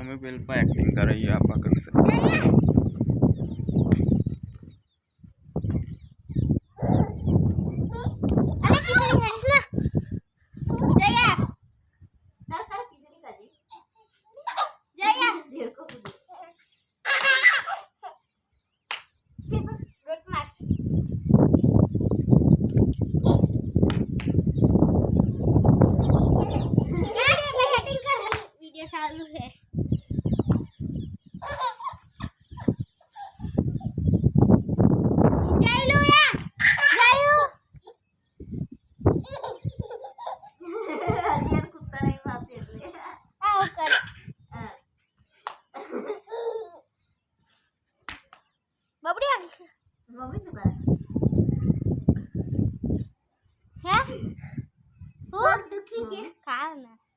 हमें बिल्कुल एक्टिंग कर रही है आप अकल से öyle. Huh? Who? Look, Duki, get Karna.